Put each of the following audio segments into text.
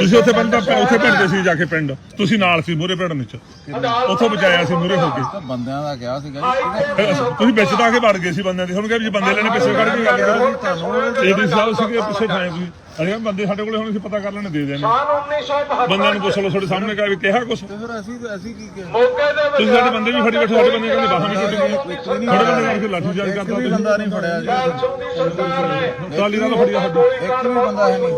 ਤੁਸੀਂ ਉੱਥੇ ਬੰਦਾ ਉੱਥੇ ਭਿੜਦੇ ਸੀ ਜਾ ਕੇ ਪਿੰਡ। ਤੁਸੀਂ ਨਾਲ ਸੀ ਮੂਰੇ ਭਿੜਨ ਚ ਉੱਥੋਂ ਬਚਾਇਆ ਸੀ ਮੂਰੇ ਹੋ ਕੇ। ਤਾਂ ਬੰਦਿਆਂ ਦਾ ਕਿਹਾ ਸੀਗਾ ਜੀ। ਤੁਸੀਂ ਵਿੱਚ ਤਾਂ ਆ ਕੇ ਵੜ ਗਏ ਸੀ ਬੰਦਿਆਂ ਦੇ। ਹੁਣ ਕਿਹਾ ਵੀ ਜੇ ਬੰਦੇ ਲੈਣੇ ਪਿੱਛੇ ਕੱਢ ਕੇ ਗੱਲ ਕਰੋ ਤੁਹਾਨੂੰ ਏਡੀ ਸਾਹਿਬ ਸੀਗੇ ਪਿੱਛੇ ਠਾਏ ਤੁਸੀਂ। ਕਿਹਾ ਬੰਦੇ ਸਾਡੇ ਕੋਲੇ ਹੁਣ ਅਸੀਂ ਪਤਾ ਕਰ ਲੈਣੇ ਦੇ ਦੇਣੇ। ਬੰਦਿਆਂ ਨੂੰ ਪੁੱਛ ਲਓ ਤੁਹਾਡੇ ਸਾਹਮਣੇ ਕਹਾ ਵੀ ਕਿਹਾ ਕੁਛ। ਤੇ ਫਿਰ ਅਸੀਂ ਅਸੀਂ ਕੀ ਕਿਹਾ? ਤੁਸੀਂ ਸਾਡੇ ਬੰਦੇ ਵੀ ਫੜੀ ਬੈਠੇ ਸਾਡੇ ਬੰਦੇ ਕਹਿੰਦੇ ਬਾਹਾਂ ਵੀ ਟੁੱਟ ਗਈਆਂ। ਸਾਡੇ ਬੰਦੇ ਕਰਕੇ ਲਾਠੀ ਚਾਰਜ ਕਰਦਾ ਵੀ ਬੰਦਾ ਨਹੀਂ ਫੜਿਆ ਜੀ। ਟਰਾਲੀ ਨਾਲ ਫੜਿਆ ਸਾਡੀ। ਇੱਕ ਵੀ ਬੰਦਾ ਹੈ ਨਹੀਂ।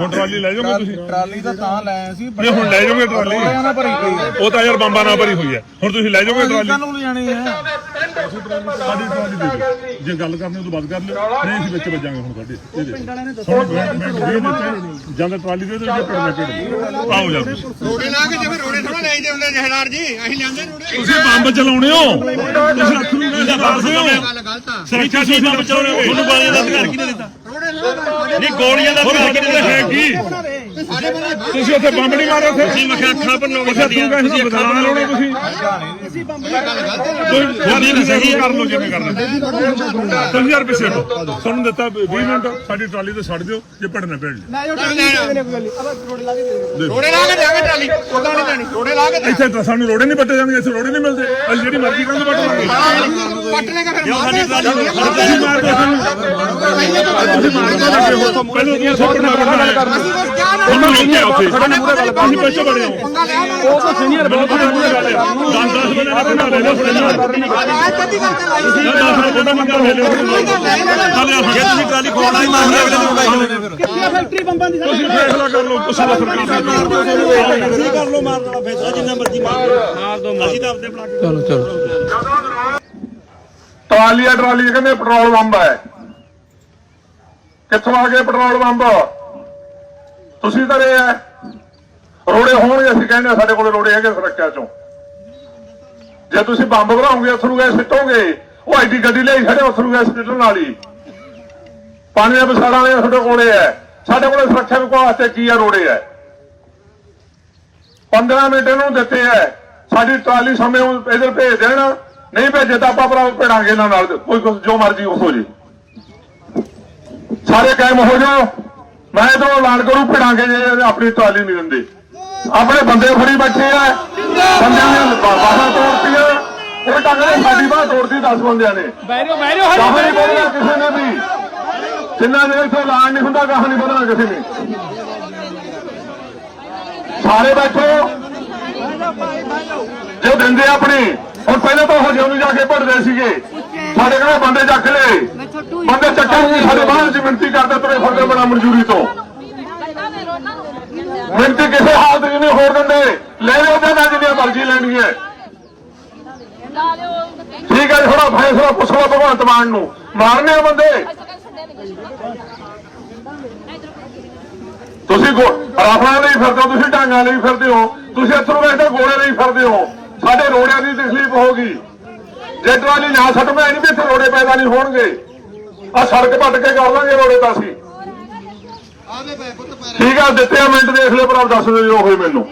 ਹੁਣ ਟਰਾਲੀ ਲੈ ਜਾਓਗੇ ਤੁਸੀਂ? ਟਰਾਲੀ ਤਾਂ ਤਾਂ ਲੈ ਆਏ ਸੀ ਨਹੀਂ ਹੁਣ ਲੈ ਜਾਓਗੇ ਟਰਾਲੀ। ਉਹ ਤਾਂ ਯਾਰ ਬੰਬਾਂ ਨਾਲ ਭਰੀ ਹੋਈ ਹੈ। ਹੁਣ ਤੁਸੀਂ ਲੈ ਜਾਓਗੇ ਟਰਾਲੀ? ਕਾਨੂੰ ਲਿਜਾਣੀ ਹੈ? ਸਾਡੀ ਟਰਾਲੀ ਦੇ ਦਿਓ ਜੇ ਗੱਲ ਕਰਨੀ ਉਹ ਤੋਂ ਬਾਅਦ ਕਰ ਲਿਓ। ਨਹੀਂ ਅਸੀਂ ਵਿੱਚ ਵੱਜਾਂਗੇ ਹੁਣ ਮੈਂ ਵੀਡੀਓ ਦਿੱਤੇ ਜਾਂ ਤਾਂ ਟਰਾਲੀ ਦੇ ਦਿਓ ਜਾਂ ਪਿੰਡ ਦੇ ਪਿੰਡ ਆਓ ਜਾ ਰੋੜੇ ਲਾ ਕੇ ਜਿਵੇਂ ਰੋੜੇ ਥੋੜਾ ਲੈਂਦੇ ਹੁੰਦੇ ਜਹਦਾਰ ਜੀ। ਅਸੀਂ ਲੈਂਦੇ ਰੋੜੇ ਤੁਸੀਂ ਬੰਬ ਚਲਾਉਣੇ ਹੋ। ਤੁਸੀਂ ਅੱਖੂ ਨੂੰ ਗੱਲ ਦੱਸਦੇ ਹੋ ਗੱਲ ਗਲਤ ਆ। ਸੁਰੱਖਿਆ ਤੁਸੀਂ ਬੰਬ ਚਲਾਉਣੇ ਹੋ। ਤੁਹਾਨੂੰ ਬਾਰੇ ਦਾ ਅਧਿਕਾਰ ਕਿਹਨੇ ਦਿੱਤਾ? ਰੋੜੇ ਲਾ ਨਹੀਂ ਗੋਲੀਆਂ ਦਾ ਅਧਿਕਾਰ ਕਿਹਨੇ ਹੈ ਕੀ? ਸਾਡੇ ਤੁਸੀਂ ਉੱਥੇ ਬੰਬ ਨਹੀਂ ਮਾਰੇ ਉੱਥੇ? ਤੁਸੀਂ ਮੱਖਿਆ ਅੱਖਾਂ ਭੰਨੋਗੇ ਸਾਡੀਆਂ ਤੁਸੀਂ ਬਦਲਾ ਲਾਉਣੇ ਤੁਸੀਂ। ਤੁਸੀਂ ਨਹੀਂ ਸਹੀ ਕਰ ਲਓ ਜਿਵੇਂ ਕਰਨਾ ਤੁਸੀਂ ਯਾਰ ਪਿੱਛੇ ਹਟੋ ਤੁਹਾਨੂੰ ਦਿੱਤਾ 20 ਮਿੰਟ ਸਾਡੀ ਟਰਾਲੀ ਤੇ ਛੱਡ ਦਿਓ ਜੇ ਪੜਨਾ ਪੈਣ ਰੋੜੇ ਲਾ ਕੇ ਜਾਗੇ ਟਰਾਲੀ। ਉਦਾਂ ਨਹੀਂ ਦੇਣੀ ਰੋੜੇ ਲਾ ਕੇ ਦੇ। ਇੱਥੇ ਤਾਂ ਸਾਨੂੰ ਰੋੜੇ ਨਹੀਂ ਪੱਟੇ ਜਾਂਦੇ ਇੱਥੇ ਰੋੜੇ ਨਹੀਂ ਮਿਲਦੇ। ਅਸੀਂ ਜਿਹੜੀ ਮਰਜ਼ੀ ਕੰਧ ਪੱਟ ਲਾਂਗੇ। ਪੱਟ ਲੇਗਾ ਫਿਰ। ਮਾਰ ਦੇ। ਤੁਸੀਂ ਮਾਰ ਦਿਓ ਸਾਨੂੰ ਤੁਸੀਂ ਮਾਰ ਦਿਓ ਪਹਿਲਾਂ ਤੁਸੀਂ ਸੋਪੜ ਨਾ ਕਰਨਾ ਅਸੀਂ ਬਸ ਕਿਆ ਨਾ ਉਹਨੂੰ ਲੈ ਕੇ ਆਓ ਉੱਥੇ ਅਸੀਂ ਪਿੱਛੇ ਬੜੇ ਹਾਂ ਪੰਗਾ ਲਿਆ ਨਾ ਉਹ ਤਾਂ ਸੀਨੀਅਰ ਬਹੁਤ ਬੜੀ ਗੱਲ ਹੈ 10 10 ਬੰਦੇ ਨਾਲ ਬਣਾ ਲੈ ਲਓ ਥੋੜੇ ਨਾਲ ਆਹ ਕਦੀ ਗੱਲ ਕਰ ਲਈ ਸੀ 10 10 ਬੰਦਾ ਮੰਗਾ ਲੈ ਲਿਓ ਚੱਲ ਯਾਰ ਜੇ ਤੁਸੀਂ ਟਰਾਲੀ ਖੋਲਣਾ ਹੀ ਮੰਗ ਰਹੇ ਅਗਲੇ ਕਿੰਨੀਆਂ ਫੈਕਟਰੀ ਬੰਬਾਂ ਦੀ ਤੁਸੀਂ ਫੈਸਲਾ ਕਰ ਲਓ ਕੁਛ ਨਾ ਸਰਕਾਰ ਅਸੀਂ ਕਰ। ਲੋ ਮਾਰਨ ਵਾਲਾ ਫੈਸਲਾ ਜਿੰਨਾ ਮਰਜ਼ੀ ਮਾਰ ਦੋ ਅਸੀਂ ਤਾਂ ਆਪਦੇ ਬਣਾ ਕੇ ਟਰਾਲੀ ਆ ਟਰਾਲੀ ਕਹਿੰਦੇ ਪੈਟਰੋਲ ਬੰਬ ਹੈ ਕਿੱਥੋਂ ਆ ਗਏ ਪੈਟਰੋਲ ਬੰਬ ਤੁਸੀਂ ਤਾਂ ਇਹ ਹੈ ਰੋੜੇ ਹੋਣਗੇ, ਅਸੀਂ ਕਹਿੰਦੇ ਹਾਂ ਸਾਡੇ ਕੋਲ ਰੋੜੇ ਹੈਗੇ ਸੁਰੱਖਿਆ ਚੋਂ। ਜੇ ਤੁਸੀਂ ਬੰਬ ਬਣਾਓਗੇ ਅਥਰੂ ਗੈਸ ਸਿੱਟੋਗੇ, ਉਹ ਐਡੀ ਗੱਡੀ ਲਈ ਖੜੇ ਅਥਰੂ ਗੈਸ ਸਿੱਟਣ ਵਾਲੀ। ਪਾਣੀ ਦੇ ਬਸਾੜਾਂ ਵਾਲੇ ਤੁਹਾਡੇ ਕੋਲੇ ਹੈ ਸਾਡੇ ਕੋਲੇ ਸੁਰੱਖਿਆ ਦੇ ਵਾਸਤੇ ਕੀ ਆ ਰੋੜੇ ਹੈ 15 ਮਿੰਟ ਇਹਨੂੰ ਦਿੱਤੇ ਹੈ ਸਾਡੀ ਟਰਾਲੀ ਸਮੇਂ ਇਧਰ ਭੇਜ ਦੇਣ। ਨਹੀਂ ਭੇਜੇ ਤਾਂ ਆਪਾਂ ਭਰਾ ਭੇੜਾਂਗੇ ਇਹਨਾਂ ਨਾਲ। ਕੋਈ ਕੁਛ ਜੋ ਮਰਜ਼ੀ ਹੋ ਜੇ। ਸਾਰੇ ਕਾਇਮ ਹੋ ਜਾਓ। ਮੈਂ ਇਧਰੋਂ ਐਲਾਨ ਕਰੂ ਭੇੜਾਂਗੇ ਜੇ ਆਪਣੀ ਟਰਾਲੀ ਨਹੀਂ ਦਿੰਦੇ। ਆਪਣੇ ਬੰਦੇ ਫੜੀ ਬੈਠੇ ਆ। ਬੰਦਿਆਂ ਨੇ ਬਾਹਾਂ ਤੋੜਤੀਆਂ। ਉਹ ਟੰਗਰੇ ਸਾਡੀ ਬਾਹ ਤੋੜਤੀ 10 ਬੰਦਿਆਂ ਨੇ। ਬੈਰਿਓ ਗਾਹ ਨਹੀਂ ਬੋਲਣਾ ਕਿਸੇ ਨੇ ਵੀ। ਜਿੰਨਾ ਦੇ ਇੱਥੇ ਐਲਾਨ ਨਹੀਂ ਹੁੰਦਾ ਨਹੀਂ ਬੋਲਣਾ ਕਿਸੇ ਨੇ। ਸਾਰੇ ਬੈਠੋ। ਜੋ ਦਿੰਦੇ ਆਪਣੀ। ਹੁਣ ਪਹਿਲਾਂ ਤਾਂ ਉਹ ਜਿਉਂ ਜਾ ਕੇ ਭੜਦੇ ਸੀਗੇ। ਸਾਡੇ ਕੋਲ ਬੰਦੇ ਚੱਕ ਲਏ। ਬੰਦੇ ਚੱਕਣ ਨੂੰ ਸਾਡੇ ਬਾਹਰ ਚ ਮਿੰਤੀ ਕਰਦੇ ਤੁਰੇ ਫਿਰਦੇ ਬਣਾ ਮਨਜ਼ੂਰੀ ਤੋਂ। ਮਿੰਤੀ ਕਿਸੇ ਹਾਲਤ ਨਹੀਂ ਹੋਰ ਦਿੰਦੇ। ਲੈ ਲਓ ਉਹਨਾਂ ਜਿੰਨੀਆਂ ਮਰਜ਼ੀ ਲੈਣੀਆਂ ਠੀਕ ਹੈ ਥੋੜਾ ਫੈਸਲਾ ਪੁੱਛ ਲਓ ਭਗਵੰਤ ਮਾਨ ਨੂੰ। ਮਾਰਨੇ ਆ ਬੰਦੇ। ਤੁਸੀਂ ਰਾਫਲਾਂ ਲਈ ਫਿਰਦੇ ਹੋ ਤੁਸੀਂ ਢਾਂਗਾਂ ਲਈ ਫਿਰਦੇ ਹੋ ਤੁਸੀਂ ਇੱਥੋਂ ਵੇਖਦੇ ਗੋਲੇ ਲਈ ਫਿਰਦੇ ਹੋ। ਸਾਡੇ ਰੋੜਿਆਂ ਦੀ ਤਕਲੀਫ ਹੋਗੀ ਜੇ ਟਰਾਲੀ ਨਾ ਸੱਟਵੇਂ ਨਹੀਂ ਵੀ ਇੱਥੇ ਰੋੜੇ ਪੈਦਾ ਨਹੀਂ ਹੋਣਗੇ। ਆ ਸੜਕ ਪੱਟ ਕੇ ਕਰ ਲਾਂਗੇ ਰੋੜੇ ਤਾਂ ਅਸੀਂ ਠੀਕ ਆ ਦਿੱਤੇ ਆ ਮਿੰਟ ਦੇਖ ਲਿਓ ਪਰ ਆਪ ਦੱਸ ਦਿਓ ਜੋ ਹੋਏ ਮੈਨੂੰ।